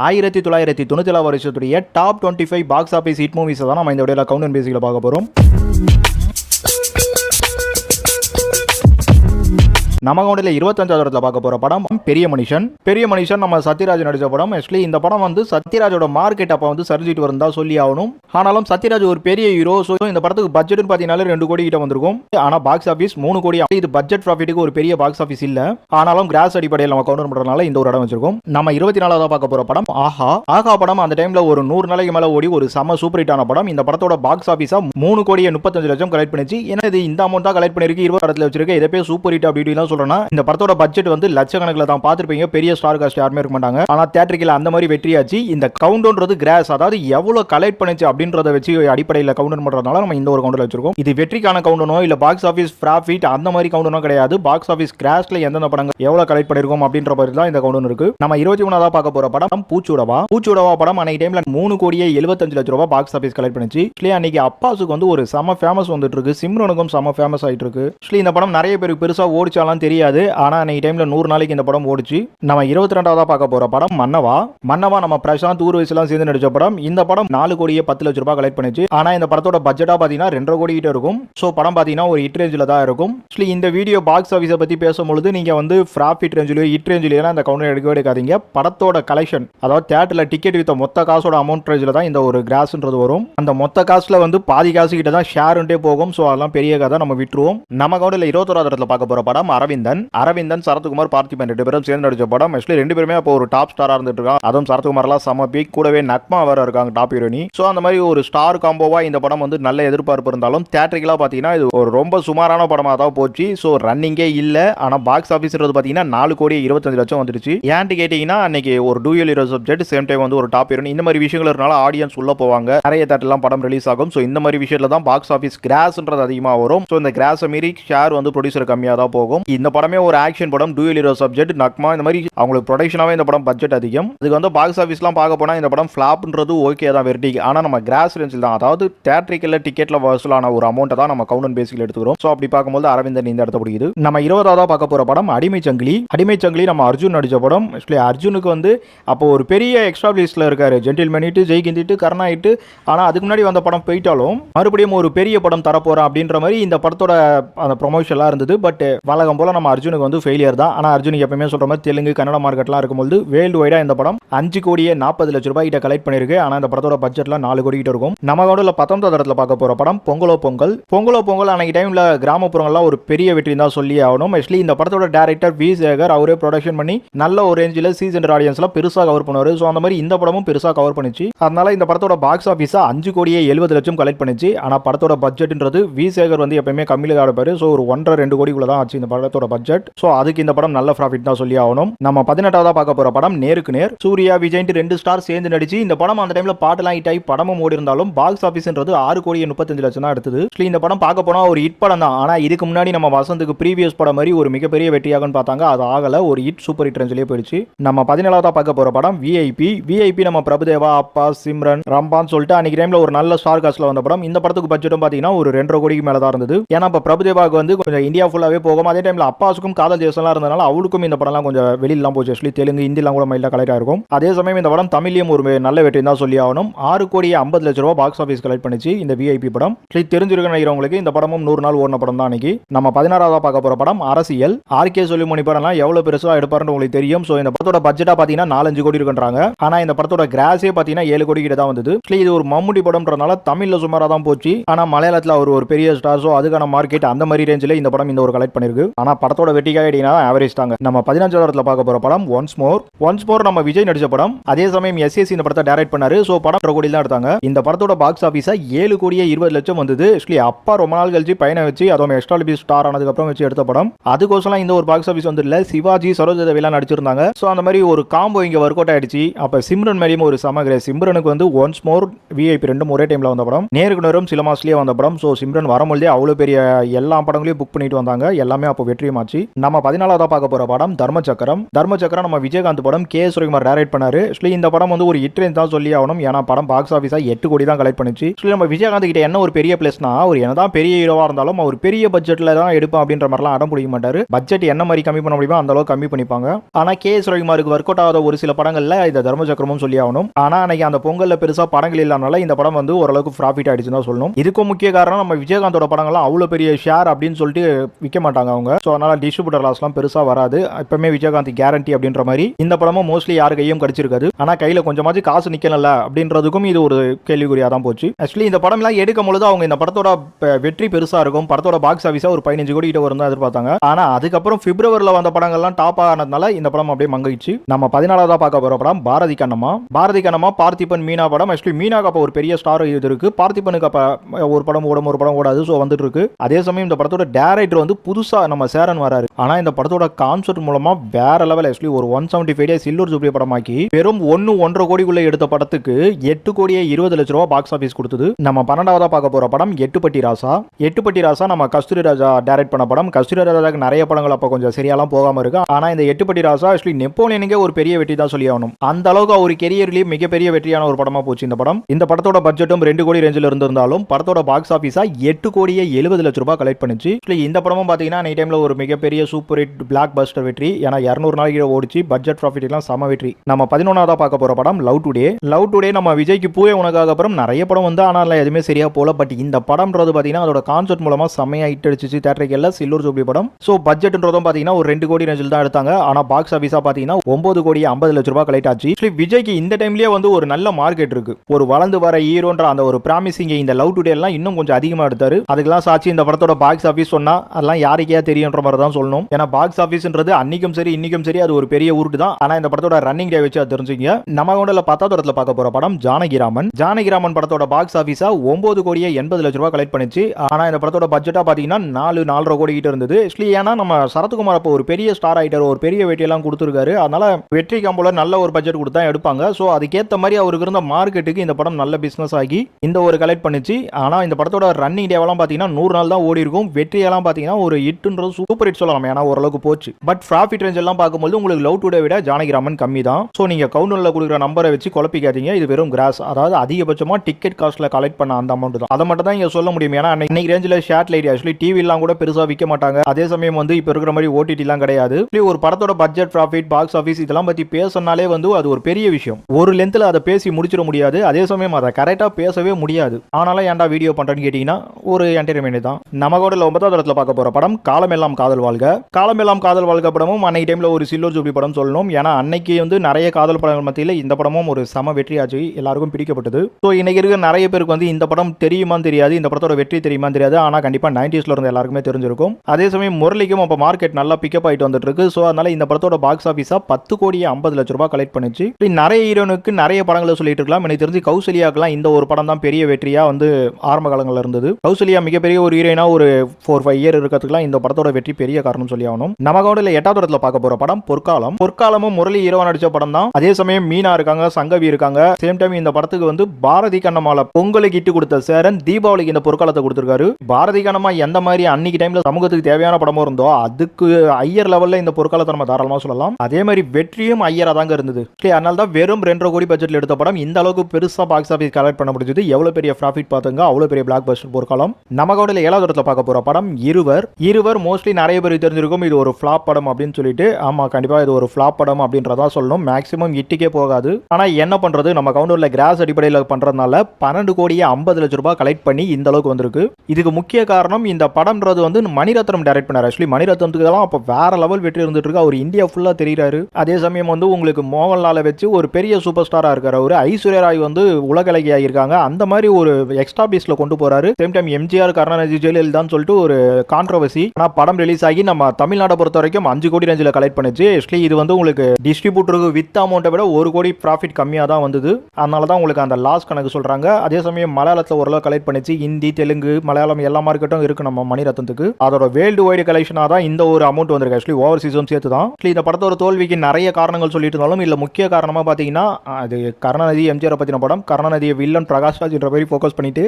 ஆயிரத்தி தொள்ளாயிரத்தி தொண்ணூற்றி ஏழாம் வருஷத்துடைய top twenty five box office hit மூவிஸை தான் நம்ம இந்த வீடியோல கவுண்ட் பேசிக்கல பார்க்க போகிறோம் நம்ம கவுண்டில் இருபத்தஞ்சாவது இடத்துல பார்க்க போகிற படம் பெரிய மனுஷன். பெரிய மனுஷன் நம்ம சத்யராஜ் நடித்த படம். ஆக்சுவலி இந்த படம் வந்து சத்யராஜோட மார்க்கெட் அப்போ வந்து சரிஞ்சிட்டு வந்தா சொல்லி ஆகணும். ஆனாலும் சத்யராஜ் ஒரு பெரிய ஹீரோ ஸோ இந்த படத்துக்கு பட்ஜெட்னு பார்த்தீங்கன்னா ரெண்டு கோடி கிட்ட வந்திருக்கும். ஆனால் பாக்ஸ் ஆஃபீஸ் மூணு கோடி. இது பட்ஜெட் ப்ராஃபிட்டுக்கு ஒரு பெரிய பாக்ஸ் ஆஃபீஸ் இல்லை. ஆனாலும் கிராஸ் அடிப்படையில் நம்ம கவுண்டர் பண்ணுறதுனால இந்த ஒரு இடம் வச்சிருக்கோம். நம்ம இருபத்தி நாலாவதா பார்க்க போகிற படம் ஆஹா. ஆஹா படம் அந்த டைமில் ஒரு நூறு நாளைக்கு மேலே ஓடி ஒரு செம சூப்பர் ஹிட்டான படம். இந்த படத்தோட பாக்ஸ் ஆஃபீஸாக மூணு கோடியே முப்பத்தஞ்சு லட்சம் கலெக்ட் பண்ணிச்சு. ஏன்னா இது இந்த அமௌண்ட் தான் கலெக்ட் பண்ணிருக்கு இருபது இடத்துல வச்சிருக்கு. இதை பேர் சூப்பர் ஹிட் அப்படின்னு சொல்றேன்னா இந்த படத்தோட பட்ஜெட் வந்து லட்சக்கணக்கில் தான் பார்த்துருப்பீங்க. பெரிய ஸ்டார் காஸ்ட் யாருமே இருக்க மாட்டாங்க. ஆனா தேட்டரிக்கில் அந்த மாதிரி வெற்றியாச்சு. இந்த கவுண்டோன்றது கிராஸ் அதாவது எவ்வளோ கலெக்ட் பண்ணிச்சு அப்படின்றத வச்சு அடிப்படையில் கவுண்டர் பண்றதுனால நம்ம இந்த ஒரு கவுண்டர் வச்சிருக்கோம். இது வெற்றிக்கான கவுண்டனோ இல்லை பாக்ஸ் ஆஃபீஸ் ப்ராஃபிட் அந்த மாதிரி கவுண்டனோ கிடையாது. பாக்ஸ் ஆஃபீஸ் கிராஷ்ல எந்தெந்த படங்கள் எவ்வளவு கலெக்ட் பண்ணிருக்கோம் அப்படின்ற மாதிரி தான் இந்த கவுண்டன் இருக்கு. நம்ம இருபத்தி மூணாவது பார்க்க போற படம் பூச்சூடவா? பூச்சூடவா படம் அன்னைக்கு டைம்ல மூணு கோடியே எழுபத்தஞ்சு லட்ச ரூபாய் பாக்ஸ் ஆஃபீஸ் கலெக்ட் பண்ணிச்சு. ஆக்சுவலி அன்னைக்கு அப்பாஸுக்கு வந்து ஒரு செம ஃபேமஸ் வந்துட்டு இருக்கு. சிம்ரனுக்கும் செம ஃபேமஸ் ஆயிட்டு இருக்கு. ஆக்சுவலி இந்த படம் நிறைய பேருக்கு பெருசா ஓடிச்சாலாம் தெரியாது. ஆனா அன்னைக்கு டைம்ல நூறு நாளைக்கு இந்த படம் ஓடிச்சு. நம்ம இருபத்தி ரெண்டாவதா பார்க்க போகிற படம் மன்னவா? மன்னவா நம்ம பிரசாந்த் ஊர்வசிலாம் சேர்ந்து நடித்த படம். இந்த படம் நாலு கோடியே பத்து லட்ச ரூபாய் கலெக்ட் பண்ணிச்சு. ஆனால் இந்த படத்தோட பட்ஜெட்டாக பாத்தீங்கன்னா ரெண்டரை கோடி கிட்ட இருக்கும். ஸோ படம் பாத்தீங்கன்னா ஒரு ஹிட் ரேஞ்சில் தான் இருக்கும். ஆக்சுவலி இந்த வீடியோ பாக்ஸ் ஆஃபீஸை பற்றி பேசும்பொழுது நீங்க வந்து ப்ராஃபிட் ரேஞ்சிலயோ ஹிட் ரேஞ்சிலயோ அந்த கவுண்டர் எடுக்கவே எடுக்காதீங்க. படத்தோட கலெக்ஷன் அதாவது தேட்டரில் டிக்கெட் வித்த மொத்த காசோட அமௌண்ட் ரேஞ்சில் தான் இந்த ஒரு கிராஸ்ன்றது வரும். அந்த மொத்த காசில் வந்து பாதி காசு கிட்ட தான் ஷேருண்டே போகும். ஸோ அதெல்லாம் பெரிய கதை. நம்ம விட்டுருவோம். நம்ம கவுண்டில் இருபத்தோராவது இடத்துல பார்க்க போகிற படம் அரவிந்தன். அரவிந்தன் சரத்குமார் பார்த்திபன் ரெண்டு பேரும் சேர்ந்து நடிச்ச படம். ஆக்சுவலி ரெண்டு பேருமே அப்போ ஒரு டாப் ஸ்டாரா இருந்துட்டு இருக்காங்க அதுவும் சரத்குமார்லாம் சம பீக் கூடவே நக்மா வேற இருக்காங்க டாப் ஹீரோனி ஸோ அந்த மாதிரி ஒரு ஸ்டார் காம்போவா இந்த படம் வந்து நல்ல எதிர்பார்ப்பு இருந்தாலும் தேட்டரிக்கலா பார்த்தீங்கன்னா இது ஒரு ரொம்ப சுமாரான படமா தான் போச்சு. ஸோ ரன்னிங்கே இல்லை. ஆனால் பாக்ஸ் ஆஃபீஸ்ன்றது பார்த்தீங்கன்னா நாலு கோடி இருபத்தஞ்சு லட்சம் வந்துருச்சு ஏன்ட்டு கேட்டிங்கன்னா அன்னைக்கு ஒரு dual hero subject same time வந்து ஒரு டாப் ஹீரோனி இந்த மாதிரி விஷயங்கள் இருந்தாலும் ஆடியன்ஸ் உள்ள போவாங்க. நிறைய தேட்டர்லாம் படம் ரிலீஸ் ஆகும். ஸோ இந்த மாதிரி விஷயத்துல தான் பாக்ஸ் ஆஃபீஸ் கிராஸ்ன்றது அதிகமாக வரும். ஸோ இந்த கிராஸை மீறி ஷேர் வந்து ப்ரொடியூசர் கம்மியாக தான் போகும். இந்த படமே ஒரு ஆக்ஷன் படம் டூயல் ஹீரோ சப்ஜெக்ட் நக்மா இந்த மாதிரி அவங்களுக்கு ப்ரொடக்ஷனாகவே இந்த படம் பட்ஜெட் அதிகம். இதுக்கு வந்து பாக்ஸ் ஆஃபீஸ்லாம் பார்க்க போனால் இந்த படம் ஃப்ளாப்ன்றது ஓகே தான் வெர்டிக். ஆனால் நம்ம கிராஸ் ரேஞ்சில் தான் அதாவது தேட்டரிக்கல டிக்கெட்டில் வசூலான ஒரு அமௌண்ட்டை தான் நம்ம கவுண்ட் பேசிக்கல் எடுத்துக்கிறோம். ஸோ அப்படி பார்க்கும்போது அரவிந்தன் இந்த இடத்த பிடிக்குது. நம்ம இருபதாவதாக பார்க்க போகிற படம் அடிமை சங்கிலி. அடிமை சங்கிலி நம்ம அர்ஜுன் நடித்த படம். ஆக்சுவலி அர்ஜுனுக்கு வந்து அப்போ ஒரு பெரிய எக்ஸ்ட்ரா லிஸ்ட்ல இருக்காரு. ஜென்டில் மணிட்டு ஜெய்கிந்திட்டு கர்ணாயிட்டு ஆனால் அதுக்கு முன்னாடி வந்த படம் போயிட்டாலும் மறுபடியும் ஒரு பெரிய படம் தரப்போகிறேன் அப்படின்ற மாதிரி இந்த படத்தோட அந்த ப்ரொமோஷன்லாம் இருந்தது. பட் வழக்கம் போல நம்ம அர்ஜுனுக்கு வந்து ஃபெயிலியர் தான். ஆனால் அர்ஜுனுக்கு எப்பவுமே சொல்கிற மாதிரி தெலுங்கு கன்னட மார்க்கெட்லாம் இருக்கும்போது வேர்ல்டு வைடா இந்த படம் அஞ்சு கோடியே நாற்பது லட்ச ரூபாய் கிட்ட கலெக்ட் பண்ணிருக்கு ஆனால் இந்த படத்தோட பட்ஜெட்ல நாலு கோடி கிட்ட இருக்கும். நம்ம கவுண்டில் பத்தொன்பது இடத்துல பார்க்க போற படம் பொங்கலோ பொங்கல். பொங்கலோ பொங்கல் அன்னைக்கு டைம்ல கிராமப்புறங்கள்லாம் ஒரு பெரிய வெற்றி தான் சொல்லி ஆகணும். ஆக்சுவலி இந்த படத்தோட டேரக்டர் வி சேகர் அவரே ப்ரொடக்ஷன் பண்ணி நல்ல ஒரு ரேஞ்சில் சீசன் ஆடியன்ஸ்லாம் பெருசாக கவர் பண்ணுவார். ஸோ அந்த மாதிரி இந்த படமும் பெருசாக கவர் பண்ணிச்சு. அதனால இந்த படத்தோட பாக்ஸ் ஆஃபீஸாக அஞ்சு கோடியே எழுபது லட்சம் கலெக்ட் பண்ணிச்சு. ஆனால் படத்தோட பட்ஜெட்ன்றது வி சேகர் வந்து எப்பயுமே கம்மியில் ஆடுப்பாரு ஸோ ஒரு ஒன்றரை ரெண்டு கோடிக்குள்ள தான் ஆச்சு இந்த படத்தோட பட்ஜெட் ஸோ அதுக்கு இந்த படம் நல்ல ப்ராஃபிட் தான் சொல்லி ஆகணும். நம்ம பதினெட்டாவதா பார்க்க போற படம் நேருக்கு நேர். சூர்யா விஜய்ன்ட்டு ரெண்டு ஸ்டார் சேர்ந்து நடிச்சு இந்த படம் அந்த டைம்ல பாட்டெல்லாம் ஹிட் ஆகி படமும் ஓடி இருந்தாலும் பாக்ஸ் ஆஃபீஸ்ன்றது ஆறு கோடி முப்பத்தஞ்சு லட்சம் தான் எடுத்தது இந்த படம் பார்க்க போனா ஒரு ஹிட் படம் தான். ஆனா இதுக்கு முன்னாடி நம்ம வசந்துக்கு ப்ரீவியஸ் படம் மாதிரி ஒரு மிகப்பெரிய வெற்றியாகன்னு பார்த்தாங்க. அது ஆகல. ஒரு ஹிட் சூப்பர் ஹிட் ரேஞ்சிலே போயிடுச்சு. நம்ம பதினேழாவதா பார்க்க போற படம் விஐபி விஐபி நம்ம பிரபுதேவா அப்பா சிம்ரன் ரம்பான்னு சொல்லிட்டு அன்னைக்கு டைம்ல ஒரு நல்ல ஸ்டார் காஸ்ட்ல வந்த படம். இந்த படத்துக்கு பட்ஜெட்டும் பாத்தீங்கன்னா ஒரு ரெண்டரை கோடிக்கு மேல தான் இருந்தது. ஏன்னா இப்ப பிரபுதேவாவுக்கு வந்து கொஞ்சம் இந்தியா ஃபுல்லாவே போகும் அதே டைம்ல அப்பாஸுக்கும் காதல் தேசம்லாம் இருந்தனால அவளுக்கும் இந்த படம்லாம் கொஞ்சம் வெளியிலாம் போச்சு. ஆக்சுவலி தெலுங்கு ஹிந்திலாம் கூட மைல்டா கலெக்ட் ஆயிருக்கும். அதே சமயம் இந்த படம் தமிழ்லயும் ஒரு நல்ல வெற்றி தான் சொல்லி ஆகணும். ஆறு கோடி ஐம்பது லட்ச ரூபா பாக்ஸ் ஆஃபீஸ் கலெக்ட் பண்ணிச்சு இந்த விஐபி படம். Actually தெரிஞ்சிருக்க நினைக்கிறவங்களுக்கு இந்த படமும் நூறு நாள் ஓடின படம் தான் அன்னைக்கு. நம்ம பதினாறாவதா பார்க்க போற படம் அரசியல். ஆர்கே சொல்லிமணி படம்லாம் எவ்வளவு பெருசா எடுப்பாருன்னு உங்களுக்கு தெரியும். ஸோ இந்த படத்தோட பட்ஜெட்டா பாத்தீங்கன்னா நாலஞ்சு கோடி இருக்குன்றாங்க. ஆனா இந்த படத்தோட கிராஸே பாத்தீங்கன்னா ஏழு கோடி கிட்ட தான் வந்தது. இது ஒரு மம்முடி படம்ன்றனால தமிழ்ல சுமாரா தான் போச்சு. ஆனா மலையாளத்துல அவர் ஒரு பெரிய ஸ்டார் ஸோ அதுக்கான மார்க்கெட் அந்த மாதிரி ரேஞ்சில் இந்த படம் இந்த ஒரு கலெக்ட் பண்ணிருக்கு. ஆனால் படத்தோட வெட்டிக்காக கேட்டீங்கன்னா ஆவரேஜ் தாங்க. நம்ம பதினஞ்சாவது இடத்துல பார்க்க போற படம் ஒன்ஸ் மோர் ஒன்ஸ் மோர் நம்ம விஜய் நடிச்ச படம். அதே சமயம் எஸ்எஸ்சி இந்த படத்தை டைரக்ட் பண்ணாரு. ஸோ படம் கோடி தான் எடுத்தாங்க. இந்த படத்தோட பாக்ஸ் ஆஃபீஸா ஏழு கோடியே இருபது லட்சம் வந்தது. ஆக்சுவலி அப்பா ரொம்ப நாள் கழிச்சு பையனை வச்சு அதுவும் எக்ஸ்ட்ரா ஸ்டார் ஆனதுக்கப்புறம் வச்சு எடுத்த படம். அதுக்கோசரம் இந்த ஒரு பாக்ஸ் ஆஃபீஸ் வந்து சிவாஜி சரோஜா தேவிலாம் நடிச்சிருந்தாங்க. ஸோ அந்த மாதிரி ஒரு காம்போ இங்க ஒர்க் அவுட் ஆயிடுச்சு. அப்போ சிம்ரன் மேலேயும் ஒரு சமகிர சிம்ரனுக்கு வந்து ஒன்ஸ் மோர் விஐபி ரெண்டும் ஒரே டைம்ல வந்த படம். நேருக்கு நேரம் சில மாசத்துலயே வந்த படம். ஸோ சிம்ரன் வரும்பொழுதே அவ்வளோ பெரிய எல்லா படங்களையும் புக் பண்ணிட்டு வந்தாங்க. எல்லாமே அப்போ வெற்றி வெற்றியும் ஆச்சு நம்ம பதினாலாவதா பார்க்க போற படம் தர்ம சக்கரம் தர்ம சக்கரம் நம்ம விஜயகாந்த் படம் கே சுரகுமார் டேரக்ட் பண்ணாரு. ஆக்சுவலி இந்த படம் வந்து ஒரு ஹிட் தான் சொல்லி ஆகணும். ஏன்னா படம் பாக்ஸ் ஆஃபீஸா எட்டு கோடி தான் கலெக்ட் பண்ணுச்சு. ஆக்சுவலி நம்ம விஜயகாந்த் கிட்ட என்ன ஒரு பெரிய பிளஸ்னா அவர் என்னதான் பெரிய ஹீரோவா இருந்தாலும் அவர் பெரிய பட்ஜெட்ல தான் எடுப்போம் அப்படின்ற மாதிரிலாம் அடம் பிடிக்க மாட்டாரு. பட்ஜெட் என்ன மாதிரி கம்மி பண்ண முடியுமோ அந்த அளவுக்கு கம்மி பண்ணிப்பாங்க. ஆனா கே எஸ் ரவிக்குமாருக்கு ஒர்க் அவுட் ஆகாத ஒரு சில படங்கள்ல இந்த தர்ம சக்கரமும் சொல்லி ஆகணும். ஆனா அன்னைக்கு அந்த பொங்கல்ல பெருசா படங்கள் இல்லாதனால இந்த படம் வந்து ஓரளவுக்கு ப்ராஃபிட் ஆயிடுச்சுன்னு தான் சொல்லணும். இதுக்கும் முக்கிய காரணம் நம்ம விஜயகாந்தோட படங்கள்லாம் அவ்வளவு பெரிய ஷேர் அப்படின்னு சொல்லிட்டு விற்க மாட்டாங்க அவங்க. ஸோ அதனால் டிஸ்ட்ரிபியூட்டர் லாஸ்லாம் பெருசா வராது. எப்பவுமே விஜயகாந்த் கேரண்டி அப்படின்ற மாதிரி இந்த படமும் மோஸ்ட்லி யார் கையும் கிடச்சிருக்காது. ஆனா கையில கொஞ்சமாச்சு காசு நிக்கல அப்படின்றதுக்கும் இது ஒரு கேள்விக்குறியா தான் போச்சு. ஆக்சுவலி இந்த படம் எல்லாம் எடுக்கும் பொழுது அவங்க இந்த படத்தோட வெற்றி பெருசா இருக்கும். படத்தோட பாக்ஸ் ஆஃபீஸா ஒரு பதினஞ்சு கோடி கிட்ட வரும் தான் எதிர்பார்த்தாங்க. ஆனா அதுக்கப்புறம் பிப்ரவரியில் வந்த படங்கள்லாம் டாப் ஆனதுனால இந்த படம் அப்படியே மங்கிச்சு நம்ம பதினாலாவதா பார்க்க போற படம் பாரதி கண்ணம்மா. பாரதி கண்ணம்மா பார்த்திபன் மீனா படம். ஆக்சுவலி மீனாக்கு அப்போ ஒரு பெரிய ஸ்டார் இது இருக்கு பார்த்திபனுக்கு அப்போ ஒரு படம் ஓடும் ஒரு படம் ஓடாது ஸோ வந்துட்டு இருக்கு. அதே சமயம் இந்த படத்தோட டேரக்டர் வந்து புதுசா நம்ம சேரன் வராரு. ஆனா இந்த படத்தோட கான்செப்ட் மூலமா வேற லெவல் ஆக்சுவலி ஒரு one seventy five days silver jubilee படமாக்கி வெறும் ஒன்னு ஒன்றரை கோடிக்குள்ள எடுத்த படத்துக்கு எட்டு கோடியே இருபது லட்ச ரூபா பாக்ஸ் ஆஃபீஸ் கொடுத்தது. நம்ம பன்னெண்டாவதா பார்க்க போற படம் எட்டுப்பட்டி ராசா. எட்டுப்பட்டி ராசா நம்ம கஸ்தூரி ராஜா டைரக்ட் பண்ண படம். கஸ்தூரி ராஜாக்கு நிறைய படங்கள் அப்போ கொஞ்சம் சரியாலாம் போகாம இருக்கு. ஆனா இந்த எட்டுப்பட்டி ராசா ஆக்சுவலி நெப்போலியனுக்கே ஒரு பெரிய வெற்றி தான் சொல்லி ஆகணும். அந்த அளவுக்கு அவர் கெரியர்லயே மிகப்பெரிய வெற்றியான ஒரு படமா போச்சு இந்த படம். இந்த படத்தோட பட்ஜெட்டும் ரெண்டு கோடி ரேஞ்சில் இருந்திருந்தாலும் படத்தோட பாக்ஸ் ஆஃபீஸா எட்டு கோடியே எழுபது லட்ச ரூபாய் கலெக்ட் பண்ணுச்சு. இந்த படமும் பாத்தீங்கன்னா நைட் டைம்ல ஒரு மிகப்பெரிய சூப்பர் ஹிட் பிளாக் பஸ்டர் வெற்றி. ஏன்னா இரநூறு நாளைக்கு ஓடிச்சு. பட்ஜெட் ப்ராஃபிட் எல்லாம் சம வெற்றி. நம்ம பதினொன்றாவதா பார்க்க போற படம் லவ் டுடே லவ் டுடே நம்ம விஜய்க்கு பூவே உனக்காக அப்புறம் நிறைய படம் வந்து ஆனால் எதுவுமே சரியா போல. பட் இந்த படம்ன்றது பாத்தீங்கன்னா அதோட கான்செப்ட் மூலமா செம்மையா ஹிட் அடிச்சிச்சு. தேட்டரிக்கல்ல சில்லூர் ஜூப்ளி படம். ஸோ பட்ஜெட்ன்றதும் பாத்தீங்கன்னா ஒரு ரெண்டு கோடி ரேஞ்சில் தான் எடுத்தாங்க. ஆனா பாக்ஸ் ஆஃபீஸா பாத்தீங்கன்னா ஒன்பது கோடி ஐம்பது லட்ச ரூபாய் கலெக்ட் ஆச்சு. விஜய்க்கு இந்த டைம்லயே வந்து ஒரு நல்ல மார்க்கெட் இருக்கு. ஒரு வளர்ந்து வர ஹீரோன்ற அந்த ஒரு ப்ராமிசிங் இந்த லவ் டுடே எல்லாம் இன்னும் கொஞ்சம் அதிகமா எடுத்தாரு. அதுக்கெல்லாம் சாட்சி இந்த படத்தோட பாக்ஸ் ஆஃபீஸ் சொன்னா அதெல்லாம் யாருக்கே தெரியுன்ற மாதிரி தான் சொல்லணும். ஏன்னா பாக்ஸ் ஆஃபீஸ்ன்றது அன்னைக்கும் சரி இன்னைக்கும் சரி அது ஒரு பெரிய உருட்டு தான் ஆனா இந்த படத்தோட ரன்னிங் டே வச்சு அது தெரிஞ்சுங்க. நம்ம கொண்டல பத்தாவது இடத்துல பார்க்க போற படம் ஜானகிராமன். ஜானகிராமன் படத்தோட பாக்ஸ் ஆஃபீஸா ஒன்பது கோடியே எண்பது லட்ச ரூபாய் கலெக்ட் பண்ணிச்சு. ஆனா இந்த படத்தோட பட்ஜெட்டா பாத்தீங்கன்னா நாலு நாலரை கோடி கிட்ட இருந்தது. ஆக்சுவலி ஏன்னா நம்ம சரத்குமார் அப்போ ஒரு பெரிய ஸ்டார் ஆயிட்டார் ஒரு பெரிய வெற்றியெல்லாம் கொடுத்துருக்காரு. அதனால வெற்றி கம்போல நல்ல ஒரு பட்ஜெட் கொடுத்தா எடுப்பாங்க. ஸோ அதுக்கேற்ற மாதிரி அவருக்கு இருந்த மார்க்கெட்டுக்கு இந்த படம் நல்ல பிசினஸ் ஆகி இந்த ஒரு கலெக்ட் பண்ணிச்சு. ஆனா இந்த படத்தோட ரன்னிங் டேவெல்லாம் பாத்தீங்கன்னா நூறு நாள் தான் ஓடி இருக்கும் வெற்றியெல்லாம் பாத்தீங்கன்னா ஒரு ஹிட்ன்றது சூப்பர் ஹிட் சொல்லலாம் ஏன்னா ஓரளவுக்கு போச்சு. பட் ப்ராஃபிட் ரேஞ்ச் எல்லாம் பார்க்கும்போது உங்களுக்கு லவ் டுடே விட ஜானகிராமன் கம்மி தான். ஸோ நீங்க கவுண்டர்ல கொடுக்குற நம்பரை வச்சு குழப்பிக்காதீங்க. இது வெறும் கிராஸ் அதாவது அதிகபட்சமா டிக்கெட் காஸ்ட்ல கலெக்ட் பண்ண அந்த அமௌண்ட் தான். அதை மட்டும் தான் இங்க சொல்ல முடியும். ஏன்னா அன்னைக்கு- இன்னைக்கு ரேஞ்சில் ஷேட் லைட் ஆக்சுவலி டிவி எல்லாம் கூட பெருசா விற்க மாட்டாங்க. அதே சமயம் வந்து இப்போ இருக்கிற மாதிரி ஓடிடிலாம் கிடையாது. ஒரு படத்தோட பட்ஜெட் ப்ராஃபிட் பாக்ஸ் ஆஃபீஸ் இதெல்லாம் பத்தி பேசினாலே வந்து அது ஒரு பெரிய விஷயம். ஒரு லென்த்தில் அதை பேசி முடிச்சிட முடியாது. அதே சமயம் அதை கரெக்டாக பேசவே முடியாது. ஆனாலும் ஏன்டா வீடியோ பண்ணுறேன்னு கேட்டிங்கன்னா ஒரு என்டர்டைன்மெண்ட் தான். நம்ம கூட ஒன்பதாவது இடத்துல பார்க்க போகிற படம் காலம் எல்லாம் காலமெல்லாம் காதல் வாழ்க. காலமெல்லாம் காதல் வாழ்க படமும் அன்னைக்கு டைம்ல ஒரு சில்லூர் ஜூப்ளி படம் சொல்லணும். ஏன்னா அன்னைக்கு வந்து நிறைய காதல் படங்கள் மத்தியில் இந்த படமும் ஒரு சம வெற்றியாச்சு எல்லாருக்கும் பிடிக்கப்பட்டது. ஸோ இன்னைக்கு இருக்க நிறைய பேருக்கு வந்து இந்த படம் தெரியுமான்னு தெரியாது இந்த படத்தோட வெற்றி தெரியுமான்னு தெரியாது. ஆனால் கண்டிப்பாக நைன்டிஸ்ல இருந்து எல்லாருக்குமே தெரிஞ்சிருக்கும். அதே சமயம் முரளிக்கும் அப்போ மார்க்கெட் நல்லா பிக்கப் ஆயிட்டு வந்துட்டு இருக்கு ஸோ அதனால இந்த படத்தோட பாக்ஸ் ஆஃபீஸாக பத்து கோடியே ஐம்பது லட்ச ரூபாய் கலெக்ட் பண்ணிச்சு. நிறைய ஹீரோனுக்கு நிறைய படங்களை சொல்லிட்டு இருக்கலாம். எனக்கு தெரிஞ்சு கௌசல்யாக்கெல்லாம் இந்த ஒரு படம் தான் பெரிய வெற்றியா வந்து ஆரம்ப காலங்களில் இருந்தது. கௌசல்யா மிகப்பெரிய ஒரு ஹீரோயினா ஒரு ஃபோர் ஃபைவ் இயர் இருக்கிறதுக்குலாம் இந்த படத்தோட வெற்றி பெரிய காரணம் சொல்லி ஆகணும் நம்ம கவுண்டில் எட்டாவது இடத்துல பார்க்க போற படம் பொற்காலம். பொற்காலமும் முரளி ஹீரோவா நடிச்ச படம் தான். அதே சமயம் மீனா இருக்காங்க சங்கவி இருக்காங்க. சேம் டைம் இந்த படத்துக்கு வந்து பாரதி கண்ணமால பொங்கலுக்கு இட்டு கொடுத்த சேரன் தீபாவளிக்கு இந்த பொற்காலத்தை கொடுத்திருக்காரு. பாரதி கண்ணமா எந்த மாதிரி அன்னைக்கு டைம்ல சமூகத்துக்கு தேவையான படமும் இருந்தோ அதுக்கு ஐயர் லெவல்ல இந்த பொற்காலத்தை நம்ம தாராளமா சொல்லலாம். அதே மாதிரி வெற்றியும் ஐயரா தாங்க இருந்தது. அதனால தான் வெறும் ரெண்டரை கோடி பட்ஜெட்ல எடுத்த படம் இந்த அளவுக்கு பெருசா பாக்ஸ் ஆஃபீஸ் கலெக்ட் பண்ண முடிஞ்சது. எவ்வளவு பெரிய ப்ராஃபிட் பார்த்துங்க அவ்வளவு பெரிய பிளாக் பஸ்டர் பொற்காலம். நம்ம கவுண்டில் ஏழாவது இடத்துல பார்க்க போற படம் இருவர். இருவர் மோஸ்ட்லி நிறைய பேர் தெரிஞ்சிருக்கும். இது ஒரு ஃப்ளாப் படம் அப்படின்னு சொல்லிட்டு ஆமா கண்டிப்பா இது ஒரு ஃப்ளாப் படம் அப்படின்றதா சொல்லணும். மேக்ஸிமம் இட்டுக்கே போகாது. ஆனா என்ன பண்றது? நம்ம கவுண்டர்ல கிராஸ் அடிப்படையில் பண்றதுனால பன்னெண்டு கோடியே ஐம்பது லட்ச ரூபாய் கலெக்ட் பண்ணி இந்த அளவுக்கு வந்திருக்கு. இதுக்கு முக்கிய காரணம் இந்த படம்ன்றது வந்து மணிரத்னம் டைரக்ட் பண்ணார். ஆக்சுவலி மணிரத்னத்துக்கு தான் அப்போ வேற லெவல் வெற்றி இருந்துட்டு இருக்கு. அவர் இந்தியா ஃபுல்லா தெரியுறாரு. அதே சமயம் வந்து உங்களுக்கு மோகன்லாலை வச்சு ஒரு பெரிய சூப்பர் ஸ்டாரா இருக்கிற ஒரு ஐஸ்வர்யா ராய் வந்து உலகலகி ஆகியிருக்காங்க. அந்த மாதிரி ஒரு எக்ஸ்ட்ரா பீஸ்ல கொண்டு போறாரு. சேம் டைம் எம்ஜிஆர் கருணாநிதி ஜெயலலிதான்னு சொல்லிட்டு ஒரு கான்ட்ரவர்சி ஆனா படம் ரிலீஸ் ஆகி நம்ம தமிழ்நாட்டை பொறுத்த வரைக்கும் அஞ்சு கோடி ரேஞ்சில் கலெக்ட் பண்ணிச்சு. ஆக்சுவலி இது வந்து உங்களுக்கு டிஸ்ட்ரிபியூட்டருக்கு வித் அமௌண்ட்டை விட ஒரு கோடி ப்ராஃபிட் கம்மியாக தான் வந்தது. அதனால தான் உங்களுக்கு அந்த லாஸ் கணக்கு சொல்கிறாங்க அதே சமயம் மலையாளத்தில் ஓரளவு கலெக்ட் பண்ணிச்சு. ஹிந்தி தெலுங்கு மலையாளம் எல்லா மார்க்கெட்டும் இருக்கு நம்ம மணிரத்னத்துக்கு. அதோட வேர்ல்டு வைடு கலெக்ஷனாக தான் இந்த ஒரு அமௌண்ட் வந்திருக்கு. ஆக்சுவலி ஓவர் சீசன் சேர்த்து தான். இந்த படத்தோட தோல்விக்கு நிறைய காரணங்கள் சொல்லிட்டு இருந்தாலும் இல்லை முக்கிய காரணமாக பார்த்தீங்கன்னா அது கருணாநிதி எம்ஜிஆர் பற்றின படம். கருணாநிதியை வில்லன் பிரகாஷ்ராஜ் என்ற மாதிரி ஃபோக்கஸ் பண்ணிட்டு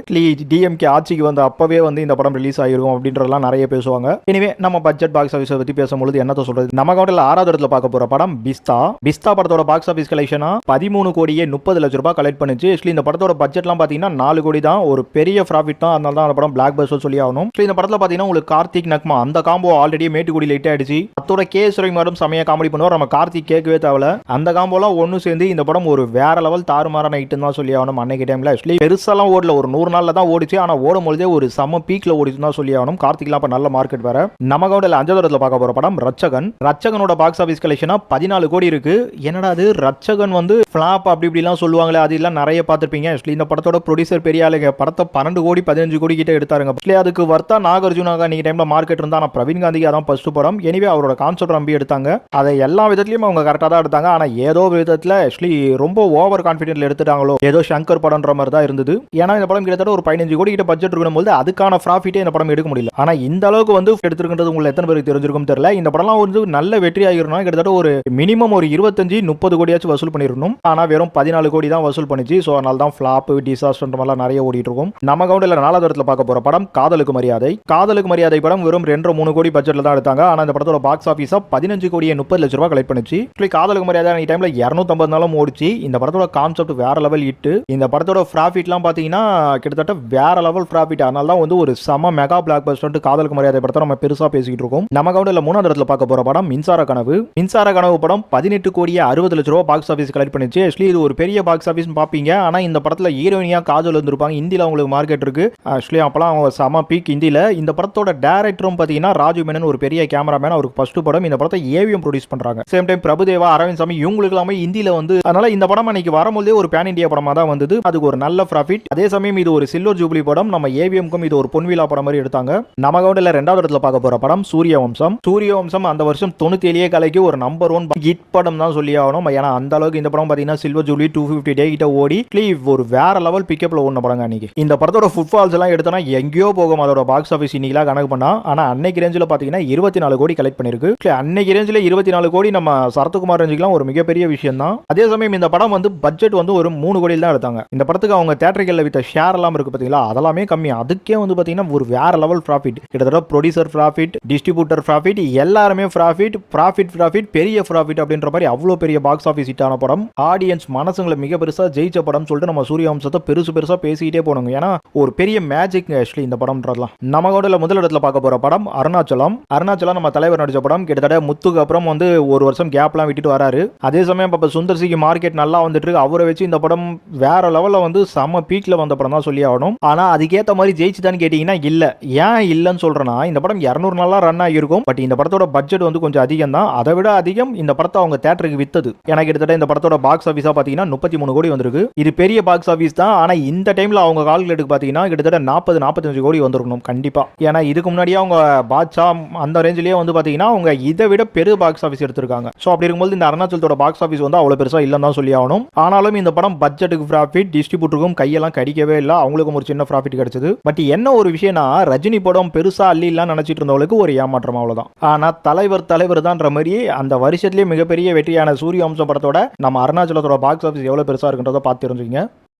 டிஎம்கே ஆட்சிக்கு வந்த அப்பவே வந்து இந்த படம் ரிலீஸ் ஆகிருக்கும் அப்படின்றதெல்லாம் நிறைய பேசுவாங்க. இனிமே நம்ம பட்ஜெட் பாக்ஸ் ஆஃபீஸை பற்றி பேசும்பொழுது என்ன சொல்றது? நம்ம கவுண்டில் ஆறாவது இடத்துல பார்க்க போற படம் பிஸ்தா பிஸ்தா படத்தோட பாக்ஸ் ஆஃபீஸ் கலெக்ஷனா பதிமூணு கோடியே முப்பது லட்ச ரூபாய் கலெக்ட் பண்ணுச்சு. ஆக்சுவலி இந்த படத்தோட பட்ஜெட்லாம் பார்த்தீங்கன்னா நாலு கோடி தான். ஒரு பெரிய ப்ராஃபிட் தான். அதனால தான் அந்த படம் பிளாக் பஸ்டர் சொல்லி ஆகணும். ஸோ இந்த படத்தில் பார்த்தீங்கன்னா உங்களுக்கு கார்த்திக் நக்மா அந்த காம்போ ஆல்ரெடி மேட்டுக்குடி லைட் ஆயிடுச்சு. அத்தோட கே சுரவிமாரும் செமையா காமெடி பண்ணுவார். நம்ம கார்த்திக் கேட்கவே தேவையில்ல. அந்த காம்போலாம் ஒன்று சேர்ந்து இந்த படம் ஒரு வேற லெவல் தாறுமாறான ஐட்டம் தான் சொல்லி ஆகணும் அன்னைக்கு டைம்ல ஆக்சுவலி பெருசாலாம் ஓடல. ஒரு நூறு நாளில் தான் ஓடிச்சு. ஆனால் ஓடும் பொழுதே ஒரு செம்ம பீக்ல ஓடிச்சு தான் சொல்லி ஆகணும். கார்த்திக்லாம் இப்போ நல்ல மார்க்கெட் வேற. நம்ம கவுண்டில் அஞ்சாவது தூரத்தில் பார்க்க போகிற படம் ரச்சகன் ரச்சகனோட பாக்ஸ் ஆஃபீஸ் கலெக்ஷனா பதினாலு கோடி இருக்கு. என்னடா அது ரச்சகன் வந்து ஃப்ளாப் அப்படி இப்படிலாம் சொல்லுவாங்களே அது எல்லாம் நிறைய பார்த்துருப்பீங்க. ஆக்சுவலி இந்த படத்தோட ப்ரொடியூசர் பெரிய ஆளுங்க படத்தை பன்னெண்டு கோடி பதினஞ்சு கோடி கிட்ட எடுத்தாருங்க. ஆக்சுவலி அதுக்கு வர்த்தா நாகார்ஜுனாக நீங்க டைமில் மார்க்கெட் இருந்தால் ஆனால் பிரவீன் காந்திக்கு அதான் ஃபர்ஸ்ட் படம். எனிவே அவரோட கான்செப்ட் நம்பி எடுத்தாங்க. அதை எல்லா விதத்துலையும் அவங்க கரெக்டாக தான் எடுத்தாங்க. ஆனால் ஏதோ விதத்தில் ஆக்சுவலி ரொம்ப ஓவர் கான்ஃபிடென்ட்ல எடுத்துட்டாங்களோ ஏதோ சங்கர் படம்ன்ற மாதிரி தான் இருந்தது. ஏன்னா இந்த படம் கிட்டத்தட்ட ஒரு பதினஞ்சு கோடி கிட்ட பட்ஜெட் இருக்கும்போது அதுக்கான ப்ராஃபிட்டே இந்த படம் எடுக்க முடியல. ஆனால் இந்த அளவுக்கு வந்து அப்படின்றது உங்களுக்கு எத்தனை பேருக்கு தெரிஞ்சிருக்கும் தெரியல. இந்த படம்லாம் வந்து நல்ல வெற்றி ஆகிருந்தா கிட்டத்தட்ட ஒரு மினிமம் ஒரு இருபத்தஞ்சு முப்பது கோடியாச்சும் வசூல் பண்ணிருக்கணும் ஆனா வெறும் பதினாலு கோடி தான் வசூல் பண்ணிச்சு. ஸோ அதனால தான் ஃபிளாப் டிசாஸ்டர் மாதிரிலாம் நிறைய ஓடிட்டு இருக்கும் நம்ம கவுண்டில் நாலாவது இடத்துல பார்க்க போற படம் காதலுக்கு மரியாதை. காதலுக்கு மரியாதை படம் வெறும் ரெண்டரை மூணு கோடி பட்ஜெட்ல தான் எடுத்தாங்க. ஆனா இந்த படத்தோட பாக்ஸ் ஆஃபீஸா பதினஞ்சு கோடியே முப்பது லட்ச ரூபாய் கலெக்ட் பண்ணிச்சு. காதலுக்கு மரியாதை டைமில் டைம்ல இரநூத்தம்பது நாளும் ஓடிச்சு. இந்த படத்தோட கான்செப்ட் வேற லெவல் இட்டு இந்த படத்தோட ப்ராஃபிட்லாம் பார்த்தீங்கன்னா கிட்டத்தட்ட வேற லெவல் ப்ராஃபிட் அதனால தான் வந்து ஒரு செம மெகா பிளாக் பஸ்டர் காதலுக்கு மரியாதை படத்தை நம்ம பெருசா பேசிக்கிட்டு இருக்கோம் நம்ம கவுண்டில் மூணாவது இடத்துல பார்க்க போற படம் மின்சார கனவு. மின்சார கனவு படம் பதினெட்டு கோடியே அறுபது லட்ச ரூபா பாக்ஸ் ஆஃபீஸ் கலெக்ட் பண்ணிச்சு. ஆக்சுவலி இது ஒரு பெரிய பாக்ஸ் ஆஃபீஸ் பார்ப்பீங்க. ஆனா இந்த படத்தில் ஹீரோயினியா காஜல் வந்திருப்பாங்க. இந்தியில் அவங்களுக்கு மார்க்கெட் இருக்கு. ஆக்சுவலி அப்பெல்லாம் அவங்க செம பீக் ஹிந்தியில் இந்த படத்தோட டேரக்டரும் பார்த்தீங்கன்னா ராஜு மேனன் ஒரு பெரிய கேமராமேன் அவருக்கு ஃபர்ஸ்ட் படம். இந்த படத்தை ஏவிஎம் ப்ரொடியூஸ் பண்றாங்க. சேம் டைம் பிரபுதேவா அரவிந்த் சாமி இவங்களுக்கு எல்லாமே இந்தியில வந்து அதனால இந்த படம் அன்னைக்கு வரும்போதே ஒரு பேன் இந்தியா படமா தான் வந்தது. அதுக்கு ஒரு நல்ல ப்ராஃபிட் அதே சமயம் இது ஒரு சில்வர் ஜூப்ளி படம். நம்ம ஏவிஎம்க்கும் இது ஒரு பொன்விழா படம் மாதிரி எடுத்தாங்க. நம்ம கவுண்டில் ரெண்டாவது இடத்துல பார்க்க போகிற படம் சூரிய வம்சம் சூரிய வம்சம் அந்த வருஷம் தொண்ணூத்தி ஏழியே கலைக்கு ஒரு நம்பர் ஒன் ஹிட் படம் தான் சொல்லி ஆகணும். ஏன்னா அந்த அளவுக்கு இந்த படம் பார்த்தீங்கன்னா silver jubilee two fifty day கிட்ட ஓடி actually ஒரு வேற லெவல் பிக்கப்ல ஓடின படங்க அன்னைக்கு. இந்த படத்தோட ஃபுட்பால்ஸ் எல்லாம் எடுத்தோம்னா எங்கேயோ போகும். அதோட பாக்ஸ் ஆஃபீஸ் இன்னைக்கு கணக்கு பண்ணா ஆனா அன்னைக்கு ரேஞ்சில் பார்த்தீங்கன்னா இருபத்தி நாலு கோடி கலெக்ட் பண்ணிருக்கு. அன்னைக்கு ரேஞ்சில் இருபத்தி நாலு கோடி நம்ம சரத்குமார் ரேஞ்சுக்குலாம் ஒரு மிகப்பெரிய விஷயம் தான். அதே சமயம் இந்த படம் வந்து பட்ஜெட் வந்து ஒரு மூணு கோடியில் தான் எடுத்தாங்க. இந்த படத்துக்கு அவங்க தேட்டர்களில் வித்த ஷேர் எல்லாம் இருக்கு பார்த்தீங்களா அதெல்லாமே கம்மி. அதுக்கே வந்து பார்த்தீங்கன்னா ஒரு வேற லெவல் ப்ராஃபிட் கிட்டத்தட்ட ப்ரொடியூசர் ப்ராஃபிட் டிஸ்ட்ரிபியூட்டர் ப்ராஃபிட் எல்லாருமே ப்ராஃபிட் ப்ராஃபிட் ப்ராஃபிட் பெரிய ப்ராஃபிட் அப்படின்ற மாதிரி அவ்வளோ பெரிய பாக்ஸ் ஆஃபீஸ் ஹிட்டான படம். ஆடியன்ஸ் மனசுங்களை மிக பெருசாக ஜெயிச்ச படம் சொல்லிட்டு நம்ம சூரிய வம்சத்தை பெருசு பெருசாக பேசிக்கிட்டே போனோங்க ஏன்னா ஒரு பெரிய மேஜிக் ஆக்சுவலி இந்த படம்ன்றதுலாம். நம்ம கூட முதல் இடத்துல பார்க்க போற படம் அருணாச்சலம். அருணாச்சலம் நம்ம தலைவர் நடித்த படம். கிட்டத்தட்ட முத்துக்கு அப்புறம் வந்து ஒரு வருஷம் கேப்லாம் விட்டுட்டு வராரு. அதே சமயம் இப்போ சுந்தர் சிக்கு மார்க்கெட் நல்லா வந்துட்டு இருக்கு. அவரை வச்சு இந்த படம் வேற லெவலில் வந்து செம்ம பீக்கில் வந்த படம் தான் சொல்லி ஆகணும். ஆனா அதுக்கேற்ற மாதிரி ஜெயிச்சுதான்னு கேட்டீங்கன்னா இல்ல. ஏன் இல்லைன்னு சொல்கிறேன்னா இந்த படம் இரநூறு நல்லா ரன் ஆகியிருக்கும். பட் இந்த படத்தோட பட்ஜெட் வந்து கொஞ்சம் அதிகம் தான் அதை விட அதிகம் இந்த படத்தை அவங்க தேட்டருக்கு வித்தது. எனக்கு கிட்டத்தட்ட இந்த படத்தோட பாக்ஸ் ஆஃபீஸா பார்த்தீங்கன்னா முப்பத்தி மூணு கோடி வந்திருக்கு. இது பெரிய பாக்ஸ் ஆஃபீஸ் தான். ஆனா இந்த டைம்ல அவங்க கால்குலேட்டுக்கு பார்த்தீங்கன்னா கிட்டத்தட்ட நாற்பது நாற்பத்தஞ்சு கோடி வந்திருக்கணும். கண்டிப்பா. ஏன்னா இதுக்கு முன்னாடியே அவங்க பாட்ஷா அந்த ரேஞ்சிலேயே வந்து பார்த்தீங்கன்னா அவங்க இதை விட பெரிய பாக்ஸ் ஆஃபீஸ் எடுத்திருக்காங்க. ஸோ அப்படி இருக்கும்போது இந்த அருணாச்சலத்தோட பாக்ஸ் ஆஃபீஸ் வந்து அவ்வளோ பெருசாக இல்லைன்னு தான் சொல்லி ஆகணும். ஆனாலும் இந்த படம் பட்ஜெட்டுக்கு ப்ராஃபிட் டிஸ்ட்ரிபியூட்டருக்கும் கையெல்லாம் கடிக்கவே இல்லை. அவங்களுக்கும் ஒரு சின்ன ப்ராஃபிட் கிடைச்சது. பட் என்ன ஒரு விஷயம்னா ரஜினி படம் பெருசா அள்ளி நினச்சிட்டு நினைச்சிட்டு இருந்தவங்களுக்கு ஒரு ஏமாற்றம் அவ்வளோதான் ஆனால் தலைவர் தலைவர் தான்ற மாதிரி அந்த வருஷத்துலேயே மிகப்பெரிய வெற்றியான சூரிய வம்சம் படத்தோட நம்ம அருணாச்சலத்தோட பாக்ஸ் ஆஃபீஸ் எவ்வளோ பெருசாக இருக்குன்றதை பார்த்து தெரிஞ்சுங்க